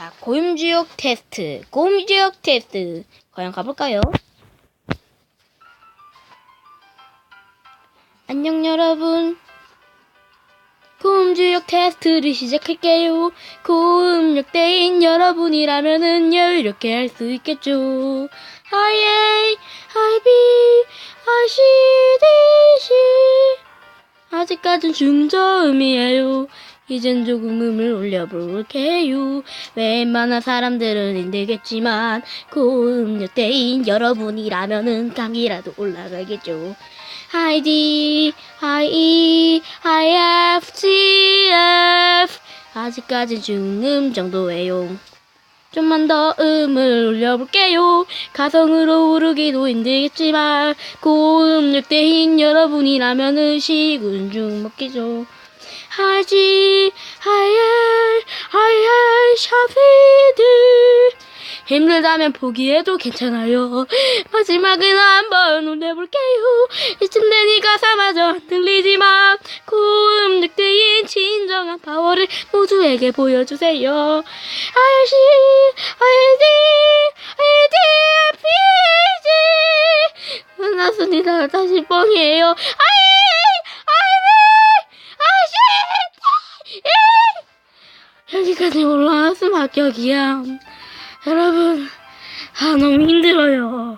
자, 고임주역 테스트. 고임주역 테스트. 과연 가볼까요? 안녕, 여러분. 고음주역 테스트를 시작할게요. 고음역대인 여러분이라면은요, 이렇게 할 수 있겠죠. I A, I B, I C, D, C. 아직까진 중저음이에요. 이젠 조금 음을 올려볼게요. 웬만한 사람들은 힘들겠지만 고음역대인 여러분이라면은 감기라도 올라가겠죠. I D, I E, I F, G, F 아직까진 중음 정도예요. 좀만 더 음을 올려볼게요. 가성으로 오르기도 힘들겠지만 고음 역대인 여러분이라면은 식은 죽 먹기죠. 하지 하얄 하얄 샤피드 힘들다면 포기해도 괜찮아요. 마지막은 한번 올려볼게요. 이쯤 되니 가사마저 들리지만 고음 늑대인 진정한 파워를 모두에게 보여주세요. 아이씨 아이디 아이디 피지 끝났습니다. 다시 뻥이에요. 아이 여기까지 올라왔으면 합격이야. 여러분, 아, 너무 힘들어요.